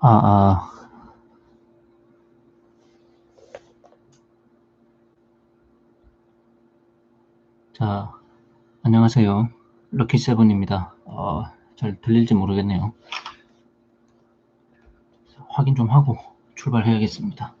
아, 아. 자, 안녕하세요. 럭키세븐입니다. 어, 잘 들릴지 모르겠네요. 확인 좀 하고 출발해야겠습니다.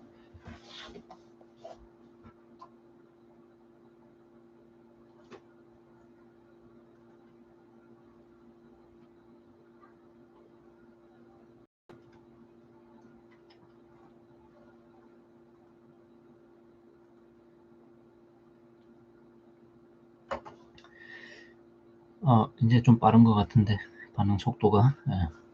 어, 이제 좀 빠른 것 같은데, 반응 속도가. 예.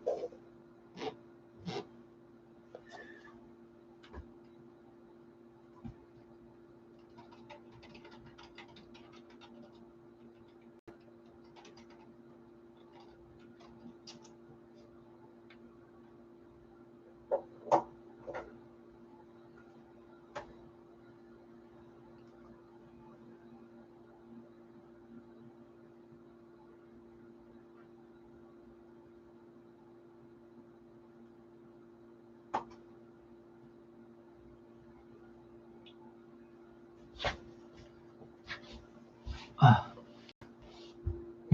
아,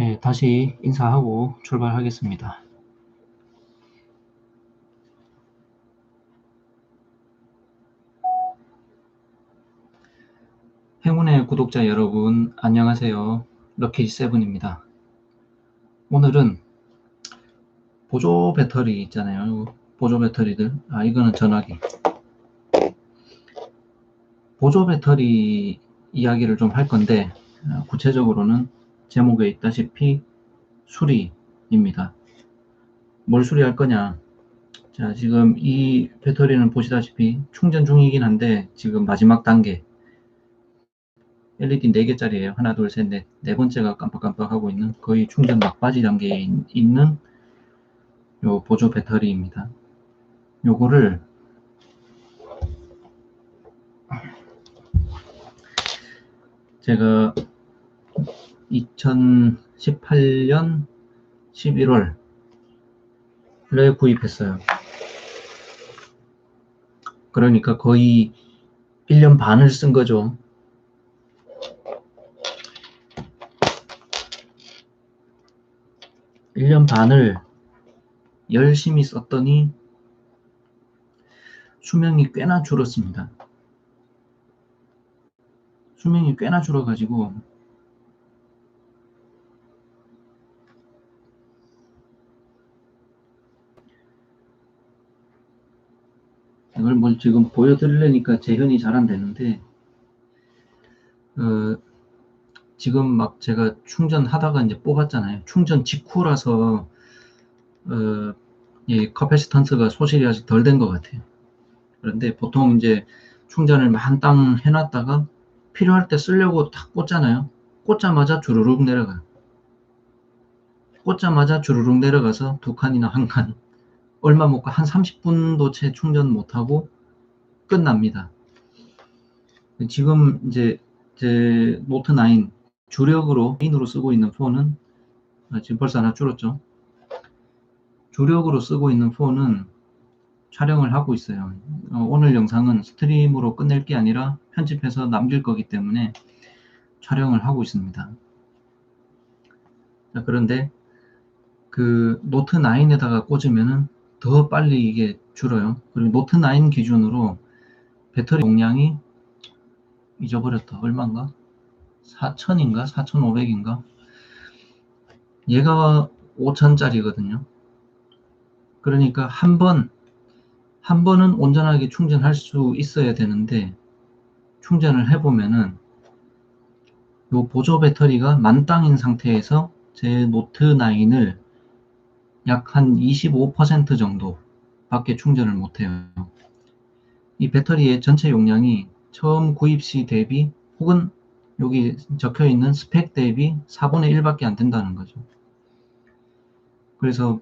예, 다시 인사하고 출발하겠습니다. 행운의 구독자 여러분, 안녕하세요. 럭키세븐입니다. 오늘은 보조 배터리 있잖아요. 보조 배터리들. 아, 이거는 전화기. 보조 배터리 이야기를 좀 할 건데, 어, 구체적으로는 제목에 있다시피 수리입니다. 뭘 수리할 거냐? 자, 지금 이 배터리는 보시다시피 충전 중이긴 한데, 지금 마지막 단계. LED 4개짜리예요. 하나, 둘, 셋, 넷. 네 번째가 깜빡깜빡하고 있는 거의 충전 막바지 단계에 있는 요 보조 배터리입니다. 요거를 제가 2018년 11월에 구입했어요. 그러니까 거의 1년 반을 쓴 거죠. 일년 반을 열심히 썼더니 수명이 꽤나 줄었습니다. 수명이 꽤나 줄어가지고 이걸 뭐 지금 보여드리려니까 재현이 잘 안 되는데 어, 지금 막 제가 충전하다가 이제 뽑았잖아요. 충전 직후라서 어, 이 커패시턴스가 소실이 아직 덜 된 것 같아요. 그런데 보통 이제 충전을 만땅 해놨다가 필요할 때 쓰려고 탁 꽂잖아요. 꽂자마자 주르륵 내려가요. 꽂자마자 주르륵 내려가서 두 칸이나 한 칸. 얼마 못 가, 한 30분도 채 충전 못하고 끝납니다. 지금 이제 제 노트 9 주력으로 메인으로 쓰고 있는 폰은 아, 지금 벌써 하나 줄었죠. 주력으로 쓰고 있는 폰은 촬영을 하고 있어요. 어, 오늘 영상은 스트림으로 끝낼 게 아니라 편집해서 남길 거기 때문에 촬영을 하고 있습니다. 자, 그런데 그 노트 9에다가 꽂으면은 더 빨리 이게 줄어요. 그리고 노트 9 기준으로 배터리 용량이 잊어버렸다. 얼마인가? 4천인가? 4,500인가? 얘가 5천짜리거든요. 그러니까 한 번, 한 번은 온전하게 충전할 수 있어야 되는데, 충전을 해보면은, 요 보조 배터리가 만땅인 상태에서 제 노트 9을 약 한 25% 정도 밖에 충전을 못해요. 이 배터리의 전체 용량이 처음 구입 시 대비 혹은 여기 적혀 있는 스펙 대비 4분의 1밖에 안 된다는 거죠. 그래서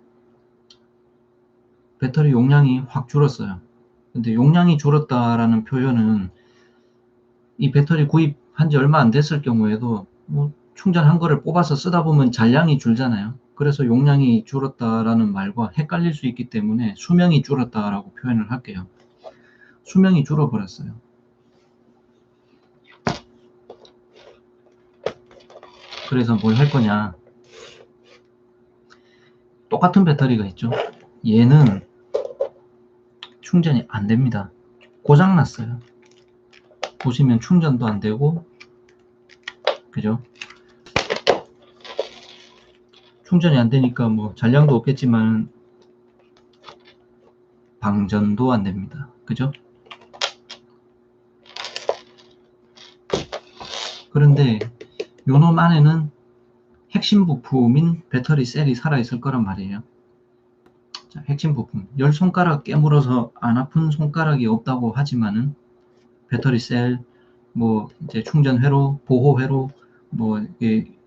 배터리 용량이 확 줄었어요. 근데 용량이 줄었다라는 표현은 이 배터리 구입한 지 얼마 안 됐을 경우에도 뭐 충전한 거를 뽑아서 쓰다 보면 잔량이 줄잖아요. 그래서 용량이 줄었다라는 말과 헷갈릴 수 있기 때문에 수명이 줄었다라고 표현을 할게요. 수명이 줄어버렸어요. 그래서 뭘 할 거냐. 똑같은 배터리가 있죠. 얘는 충전이 안 됩니다. 고장 났어요. 보시면 충전도 안 되고, 그죠? 충전이 안 되니까 뭐 잔량도 없겠지만 방전도 안 됩니다. 그죠? 그런데 요놈 안에는 핵심 부품인 배터리 셀이 살아있을 거란 말이에요. 자, 핵심 부품. 열 손가락 깨물어서 안 아픈 손가락이 없다고 하지만은 배터리 셀, 뭐 이제 충전 회로, 보호 회로, 뭐 이게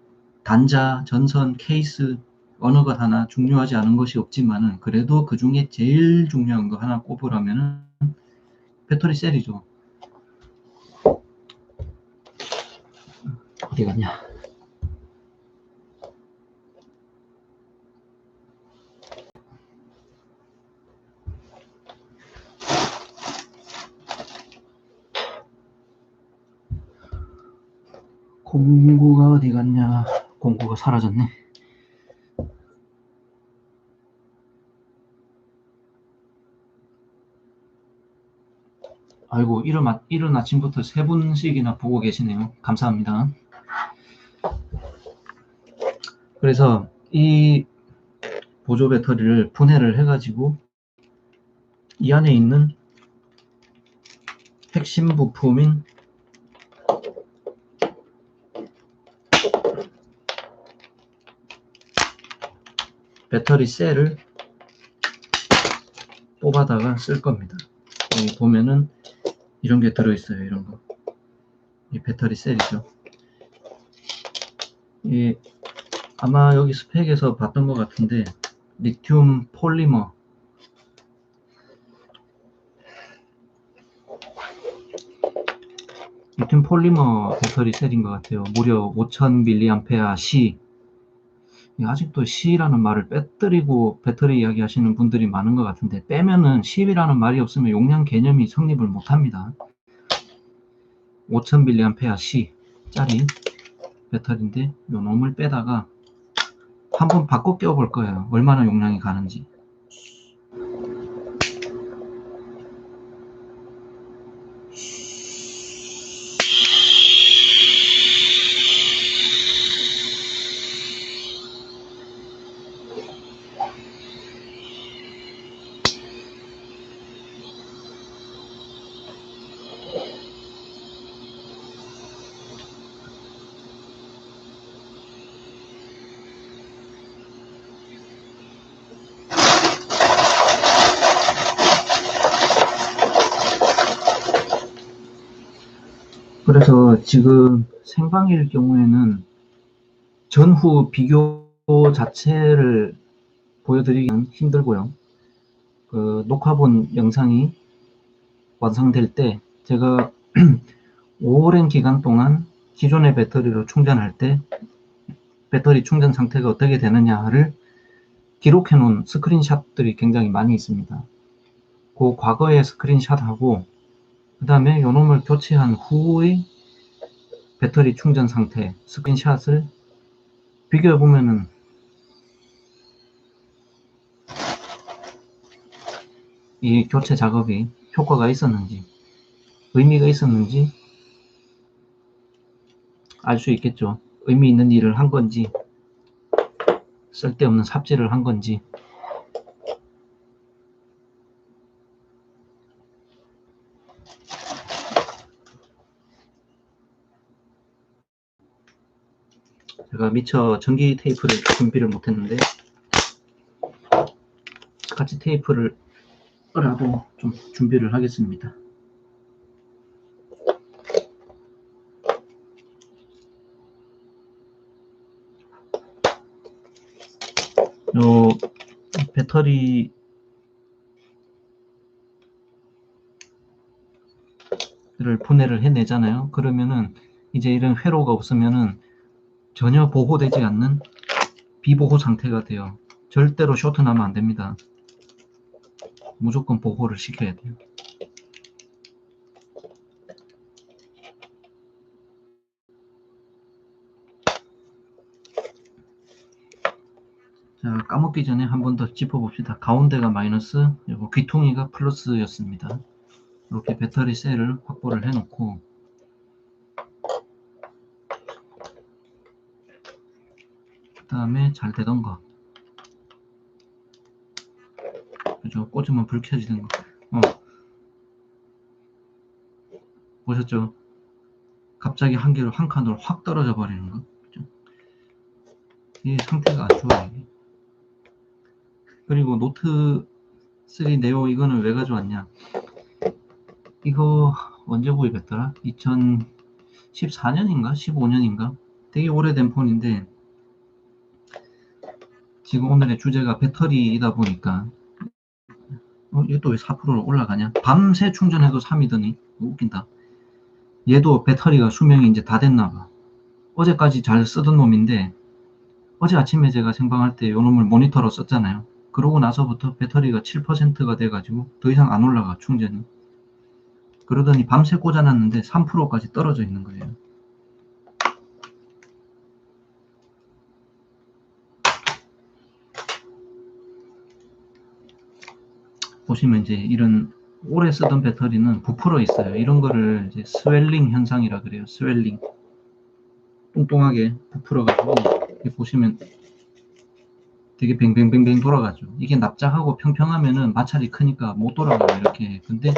단자, 전선, 케이스 어느 것 하나 중요하지 않은 것이 없지만은 그래도 그 중에 제일 중요한 거 하나 꼽으라면은 배터리 셀이죠. 어디 갔냐? 공구가 어디 갔냐? 공구가 사라졌네. 아이고, 이른, 아, 이른 아침부터 세 분씩이나 보고 계시네요. 감사합니다. 그래서 이 보조 배터리를 분해를 해가지고 이 안에 있는 핵심 부품인 배터리 셀을 뽑아다가 쓸 겁니다. 여기 보면은 이런 게 들어있어요. 이런 거. 이 배터리 셀이죠. 이 아마 여기 스펙에서 봤던 것 같은데 리튬 폴리머 리튬 폴리머 배터리 셀인 것 같아요. 무려 5000mAh C 아직도 C라는 말을 빼뜨리고 배터리 이야기 하시는 분들이 많은 것 같은데 빼면은 10이라는 말이 없으면 용량 개념이 성립을 못합니다. 5000mAh C 짜리 배터리인데 요 놈을 빼다가 한번 바꿔 끼워 볼 거예요. 얼마나 용량이 가는지. 그래서 지금 생방일 경우에는 전후 비교 자체를 보여드리기는 힘들고요. 그 녹화본 영상이 완성될 때 제가 오랜 기간 동안 기존의 배터리로 충전할 때 배터리 충전 상태가 어떻게 되느냐를 기록해 놓은 스크린샷들이 굉장히 많이 있습니다. 그 과거의 스크린샷하고 그 다음에 요놈을 교체한 후의 배터리 충전 상태 스크린샷을 비교해 보면은 이 교체 작업이 효과가 있었는지 의미가 있었는지 알 수 있겠죠. 의미 있는 일을 한 건지 쓸데없는 삽질을 한 건지 제가 미처 전기 테이프를 준비를 못했는데 스카치 테이프를 라도 좀 준비를 하겠습니다. 요 배터리 를 분해를 해내잖아요. 그러면은 이제 이런 회로가 없으면은 전혀 보호되지 않는 비보호 상태가 돼요. 절대로 쇼트 나면 안 됩니다. 무조건 보호를 시켜야 돼요. 자, 까먹기 전에 한 번 더 짚어봅시다. 가운데가 마이너스, 그리고 귀퉁이가 플러스였습니다. 이렇게 배터리 셀을 확보를 해놓고 다음에 잘 되던 거 그죠? 꽂으면 불 켜지는 거 어. 보셨죠? 갑자기 한 개로 한 칸으로 확 떨어져 버리는 거 그죠? 이 상태가 안 좋아요. 그리고 노트 3 네오 이거는 왜 가져왔냐 이거 언제 구입했더라? 2014년인가? 15년인가? 되게 오래된 폰인데 지금 오늘의 주제가 배터리이다 보니까 어, 또왜 4%로 올라가냐? 밤새 충전해도 3이더니 웃긴다. 얘도 배터리가 수명이 이제 다 됐나 봐. 어제까지 잘 쓰던 놈인데 어제 아침에 제가 생방할 때 이 놈을 모니터로 썼잖아요. 그러고 나서부터 배터리가 7%가 돼가지고 더 이상 안 올라가 충전이. 그러더니 밤새 꽂아놨는데 3%까지 떨어져 있는 거예요. 보시면 이제 이런 오래 쓰던 배터리는 부풀어 있어요. 이런 거를 이제 스웰링 현상이라 그래요. 스웰링. 뚱뚱하게 부풀어가지고 이렇게 보시면 되게 뱅뱅뱅뱅 돌아가죠. 이게 납작하고 평평하면은 마찰이 크니까 못 돌아가요. 이렇게. 근데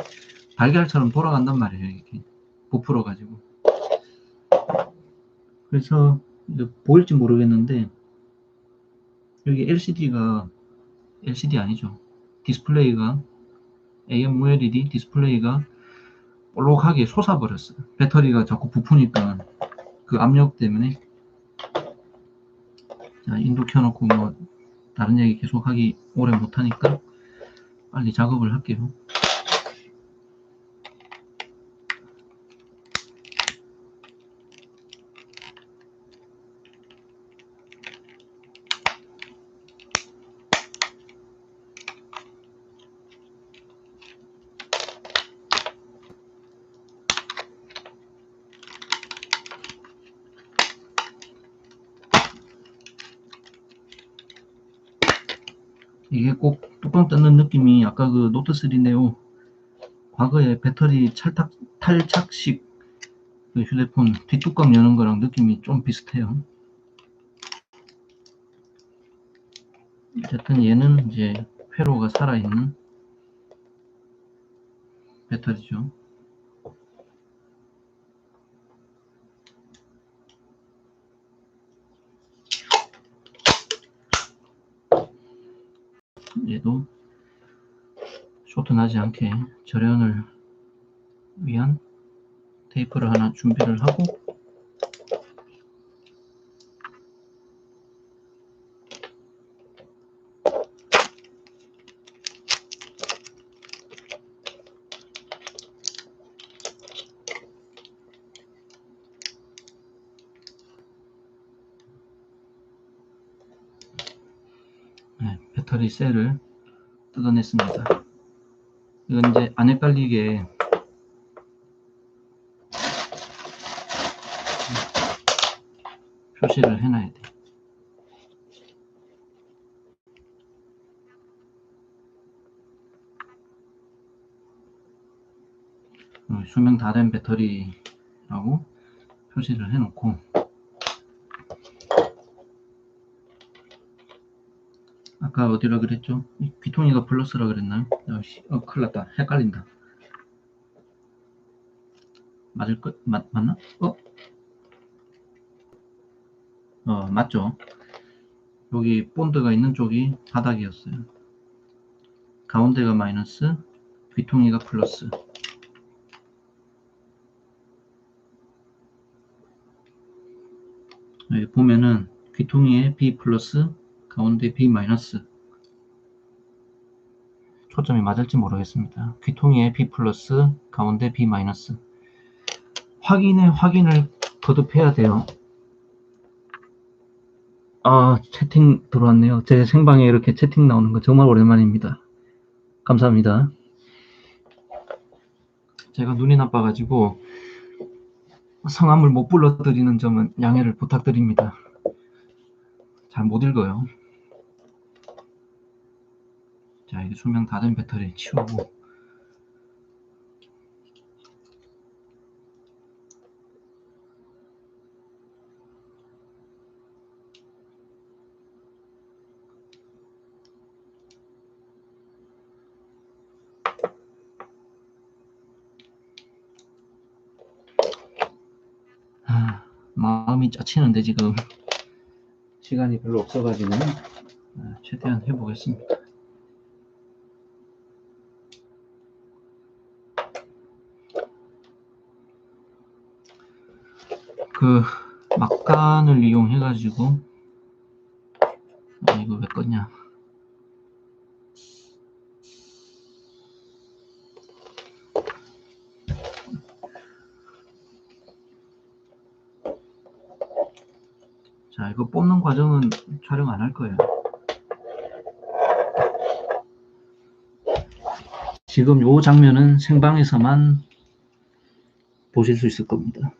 달걀처럼 돌아간단 말이에요. 이렇게 부풀어가지고. 그래서 이제 보일지 모르겠는데 여기 LCD가 LCD 아니죠. 디스플레이가 AMOLED 디스플레이가 볼록하게 솟아버렸어요. 배터리가 자꾸 부푸니까 그 압력 때문에 자 인도 켜놓고 뭐 다른 얘기 계속 하기 오래 못하니까 빨리 작업을 할게요. 이게 꼭 뚜껑 뜯는 느낌이 아까 그 노트3 네오 과거에 배터리 찰탁, 탈착식 그 휴대폰 뒷뚜껑 여는 거랑 느낌이 좀 비슷해요. 어쨌든 얘는 이제 회로가 살아있는 배터리죠. 얘도 쇼트 나지 않게 절연을 위한 테이프를 하나 준비를 하고 네, 배터리 셀을 뜯어냈습니다. 이건 이제 안 헷갈리게 표시를 해놔야 돼. 어, 수명 다 된 배터리라고 표시를 해놓고 아까 어디라 그랬죠? 이 귀퉁이가 플러스라 그랬나요? 아씨, 어, 큰일 났다. 헷갈린다. 맞을 것, 맞, 맞나? 어? 어, 맞죠? 여기 본드가 있는 쪽이 바닥이었어요. 가운데가 마이너스, 귀퉁이가 플러스. 여기 보면은 귀퉁이에 B 플러스, 가운데 B 마이너스. 초점이 맞을지 모르겠습니다. 귀퉁이에 B 플러스, 가운데 B 마이너스. 확인에 확인을 거듭해야 돼요. 아, 채팅 들어왔네요. 제 생방에 이렇게 채팅 나오는 거 정말 오랜만입니다. 감사합니다. 제가 눈이 나빠가지고 성함을 못 불러드리는 점은 양해를 부탁드립니다. 잘 못 읽어요. 자, 이게 수명 다된 배터리 치우고. 아, 마음이 짜치는데 지금 시간이 별로 없어가지고 아, 최대한 해보겠습니다. 그 막간을 이용해 가지고 아, 이거 왜 껐냐? 자, 이거 뽑는 과정은 촬영 안 할 거예요. 지금 요 장면은 생방에서만 보실 수 있을 겁니다.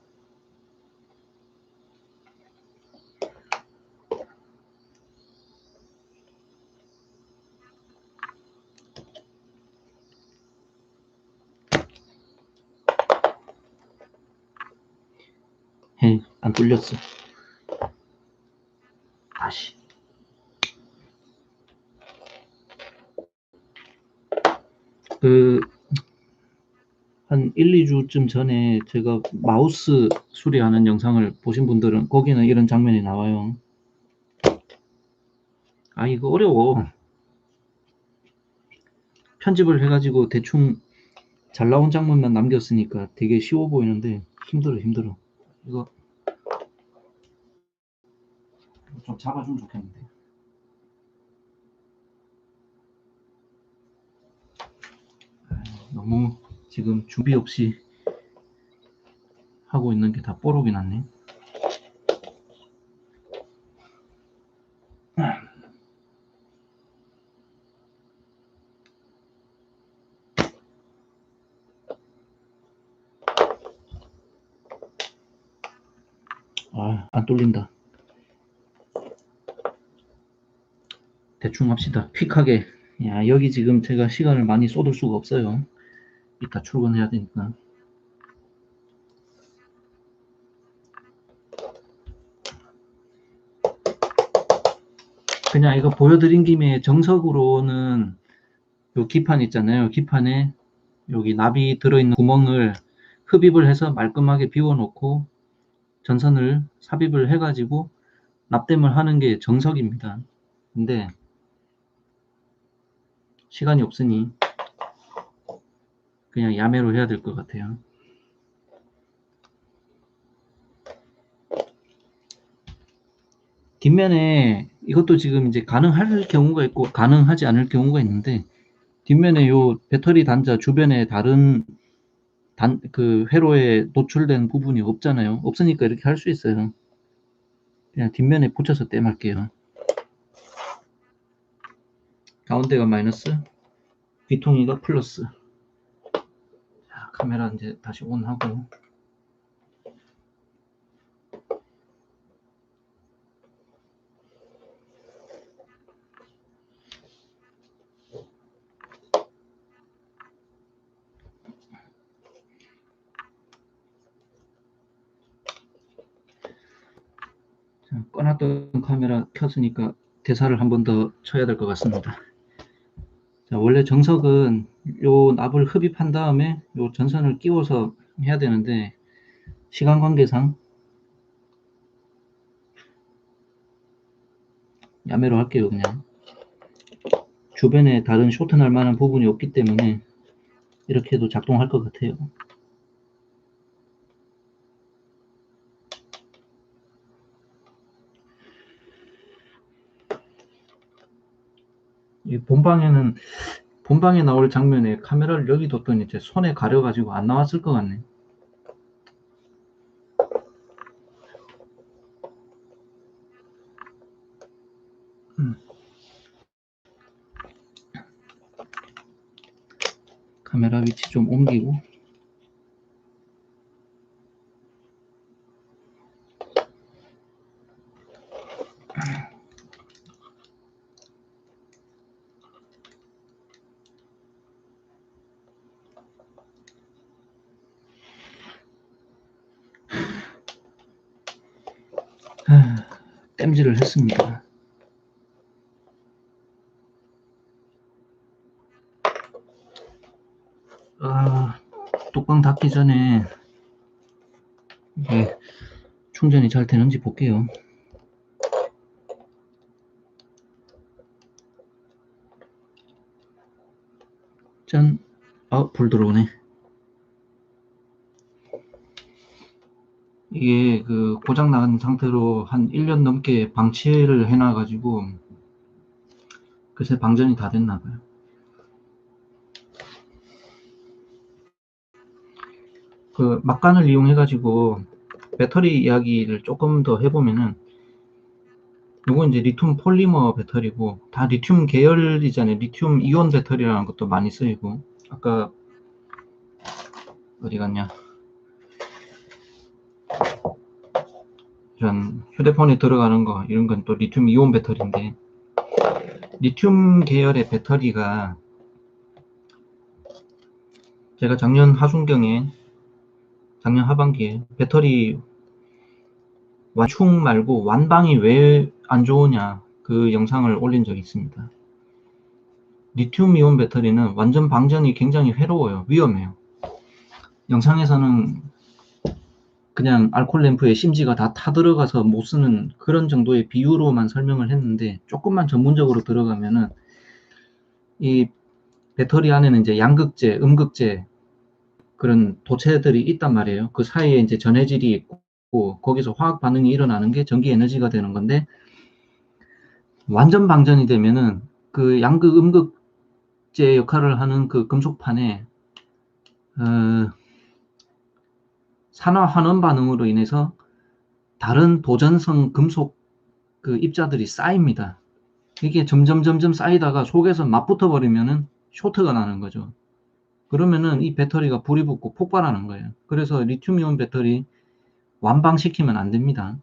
헤이, 안 뚫렸어. 다시. 그, 한 1, 2주쯤 전에 제가 마우스 수리하는 영상을 보신 분들은 거기는 이런 장면이 나와요. 아, 이거 어려워. 편집을 해가지고 대충 잘 나온 장면만 남겼으니까 되게 쉬워 보이는데 힘들어, 힘들어. 이거 좀 잡아주면 좋겠는데. 아, 너무 지금 준비 없이 하고 있는 게 다 뽀록이 났네. 아, 안 뚫린다. 대충 합시다. 퀵하게. 야, 여기 지금 제가 시간을 많이 쏟을 수가 없어요. 이따 출근해야 되니까. 그냥 이거 보여드린 김에 정석으로는 요 기판 있잖아요. 기판에 여기 나비 들어있는 구멍을 흡입을 해서 말끔하게 비워놓고 전선을 삽입을 해가지고 납땜을 하는 게 정석입니다. 근데 시간이 없으니 그냥 야매로 해야 될 것 같아요. 뒷면에 이것도 지금 이제 가능할 경우가 있고 가능하지 않을 경우가 있는데 뒷면에 요 배터리 단자 주변에 다른 단, 그 회로에 노출된 부분이 없잖아요. 없으니까 이렇게 할 수 있어요. 그냥 뒷면에 붙여서 땜할게요. 가운데가 마이너스, 뒤통이가 플러스. 자, 카메라 이제 다시 온 하고. 자, 꺼놨던 카메라 켰으니까 대사를 한 번 더 쳐야 될 것 같습니다. 자, 원래 정석은 요 납을 흡입한 다음에 요 전선을 끼워서 해야 되는데 시간 관계상 야매로 할게요 그냥. 주변에 다른 쇼트 날 만한 부분이 없기 때문에 이렇게 해도 작동할 것 같아요 이 본방에는 본방에 나올 장면에 카메라를 여기 뒀더니 제 손에 가려가지고 안 나왔을 것 같네. 음. 카메라 위치 좀 옮기고 땜질을 했습니다. 아, 뚜껑 닫기 전에 이게 충전이 잘 되는지 볼게요. 짠. 아, 불 들어오네. 이게 그 고장 난 상태로 한 1년 넘게 방치를 해놔가지고 글쎄 방전이 다 됐나 봐요. 그 막간을 이용해가지고 배터리 이야기를 조금 더 해보면은 요거 이제 리튬 폴리머 배터리고 다 리튬 계열이잖아요. 리튬 이온 배터리라는 것도 많이 쓰이고 아까 어디 갔냐? 이런 휴대폰에 들어가는 거 이런 건 또 리튬 이온 배터리인데 리튬 계열의 배터리가 제가 작년 하순경에 작년 하반기에 배터리 완충 말고 완방이 왜 안 좋으냐 그 영상을 올린 적이 있습니다. 리튬 이온 배터리는 완전 방전이 굉장히 괴로워요. 위험해요. 영상에서는 그냥 알콜 램프에 심지가 다 타 들어가서 못 쓰는 그런 정도의 비유로만 설명을 했는데 조금만 전문적으로 들어가면은 이 배터리 안에는 이제 양극재, 음극재 그런 도체들이 있단 말이에요. 그 사이에 이제 전해질이 있고 거기서 화학 반응이 일어나는 게 전기 에너지가 되는 건데 완전 방전이 되면은 그 양극 음극재 역할을 하는 그 금속판에 어, 산화 환원 반응으로 인해서 다른 도전성 금속 그 입자들이 쌓입니다. 이게 점점 점점 쌓이다가 속에서 맞붙어 버리면은 쇼트가 나는 거죠. 그러면은 이 배터리가 불이 붙고 폭발하는 거예요. 그래서 리튬이온 배터리 완방시키면 안 됩니다.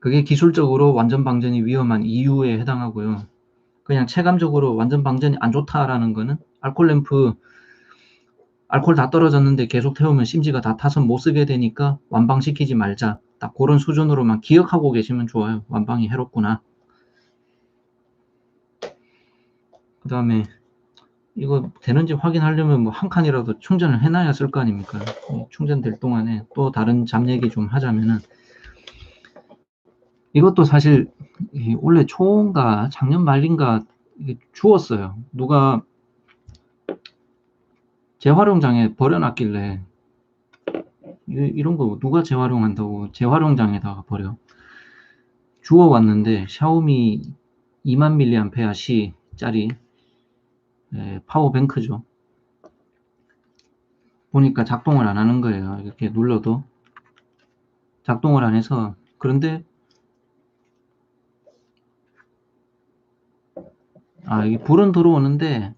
그게 기술적으로 완전 방전이 위험한 이유에 해당하고요. 그냥 체감적으로 완전 방전이 안 좋다라는 거는 알콜 램프 알콜 다 떨어졌는데 계속 태우면 심지가 다 타서 못 쓰게 되니까 완방시키지 말자. 딱 그런 수준으로만 기억하고 계시면 좋아요. 완방이 해롭구나. 그 다음에 이거 되는지 확인하려면 뭐 한 칸이라도 충전을 해놔야 쓸 거 아닙니까? 충전될 동안에 또 다른 잡 얘기 좀 하자면은 이것도 사실 원래 초인가 작년 말인가 주웠어요. 누가 재활용장에 버려놨길래 이런 거 누가 재활용한다고 재활용장에다가 버려? 주워 왔는데 샤오미 2만 밀리암페어 C 짜리 파워뱅크죠. 보니까 작동을 안 하는 거예요. 이렇게 눌러도 작동을 안 해서. 그런데 아 이게 불은 들어오는데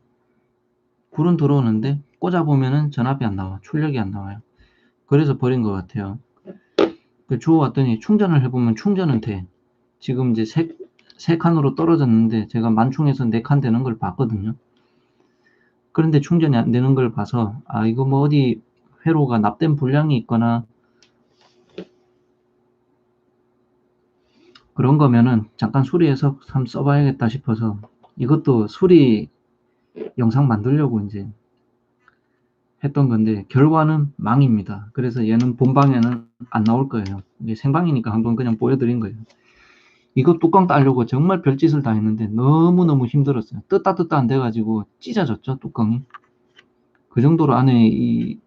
불은 들어오는데 꽂아보면은 전압이 안 나와 출력이 안 나와요. 그래서 버린 것 같아요. 그 주워 왔더니 충전을 해보면 충전은 돼. 지금 이제 세, 세 칸으로 떨어졌는데 제가 만충에서 네 칸 되는 걸 봤거든요. 그런데 충전이 안 되는 걸 봐서 아 이거 뭐 어디 회로가 납땜 불량이 있거나 그런 거면은 잠깐 수리해서 한번 써봐야겠다 싶어서 이것도 수리 영상 만들려고 이제 했던 건데 결과는 망입니다. 그래서 얘는 본방에는 안 나올 거예요. 이게 생방이니까 한번 그냥 보여드린 거예요. 이거 뚜껑 따려고 정말 별짓을 다 했는데 너무너무 힘들었어요. 뜯다 뜯다 안 돼가지고 찢어졌죠 뚜껑이. 그 정도로 안에 이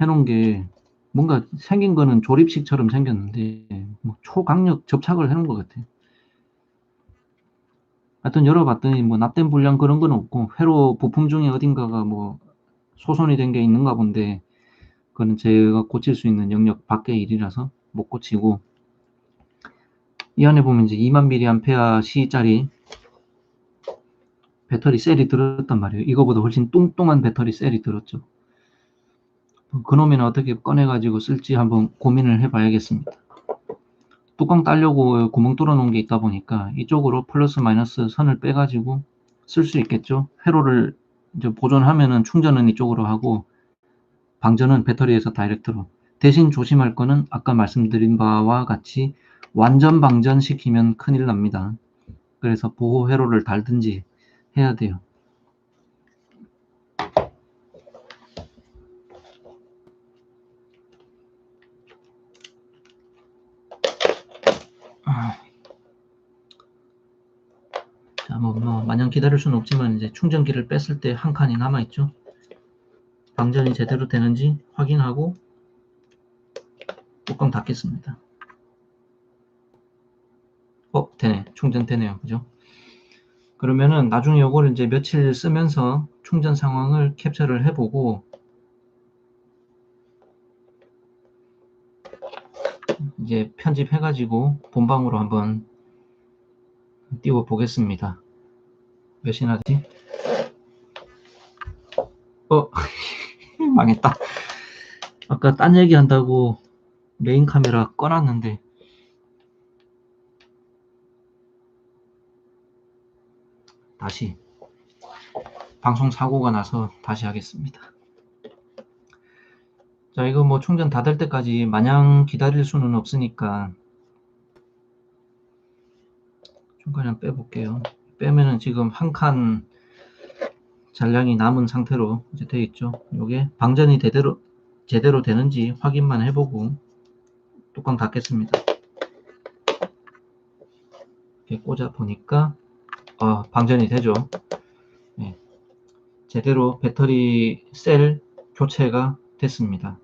해놓은 게 뭔가 생긴 거는 조립식처럼 생겼는데 뭐 초강력 접착을 해놓은 것 같아요. 하여튼 열어봤더니 뭐 납땜 불량 그런 건 없고 회로 부품 중에 어딘가가 뭐 소손이 된 게 있는가 본데 그거는 제가 고칠 수 있는 영역 밖의 일이라서 못 고치고 이 안에 보면 이제 2만 mAh C짜리 배터리 셀이 들었단 말이에요. 이거보다 훨씬 뚱뚱한 배터리 셀이 들었죠. 그놈이는 어떻게 꺼내가지고 쓸지 한번 고민을 해봐야겠습니다. 뚜껑 따려고 구멍 뚫어 놓은 게 있다 보니까 이쪽으로 플러스 마이너스 선을 빼가지고 쓸 수 있겠죠. 회로를 이제 보존하면은 충전은 이쪽으로 하고 방전은 배터리에서 다이렉트로. 대신 조심할 거는 아까 말씀드린 바와 같이 완전 방전시키면 큰일 납니다. 그래서 보호 회로를 달든지 해야 돼요. 아. 자, 뭐, 뭐, 마냥 기다릴 수는 없지만, 이제 충전기를 뺐을 때 한 칸이 남아있죠. 방전이 제대로 되는지 확인하고, 뚜껑 닫겠습니다. 어, 되네. 충전 되네요. 그죠? 그러면은 나중에 요거를 이제 며칠 쓰면서 충전 상황을 캡처를 해보고, 이제 편집해가지고 본방으로 한번 띄워 보겠습니다. 몇이나 지 어, 망했다. 아까 딴 얘기 한다고 메인 카메라 꺼놨는데 다시 방송 사고가 나서 다시 하겠습니다. 자, 이거 뭐 충전 다 될 때까지 마냥 기다릴 수는 없으니까 좀 그냥 빼볼게요. 빼면은 지금 한 칸 잔량이 남은 상태로 이제 되어 있죠. 요게 방전이 제대로 제대로 되는지 확인만 해보고 뚜껑 닫겠습니다. 이렇게 꽂아 보니까 어, 방전이 되죠. 네. 제대로 배터리 셀 교체가 됐습니다.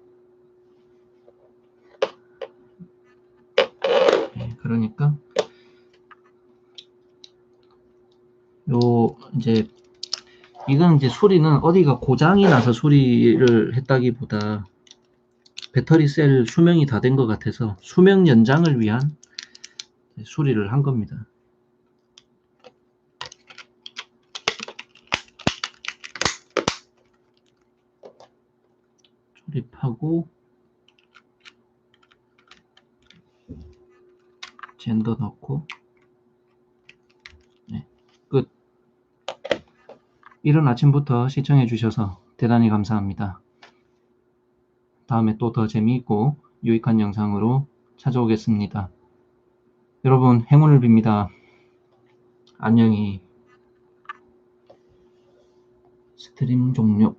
네, 그러니까 요 이제 이건 이제 소리는 어디가 고장이 나서 소리를 했다기보다 배터리 셀 수명이 다 된 것 같아서 수명 연장을 위한 소리를 한 겁니다. 조립하고 젠더 넣고 네, 끝. 이른 아침부터 시청해 주셔서 대단히 감사합니다. 다음에 또 더 재미있고 유익한 영상으로 찾아오겠습니다. 여러분 행운을 빕니다. 안녕히 스트림 종료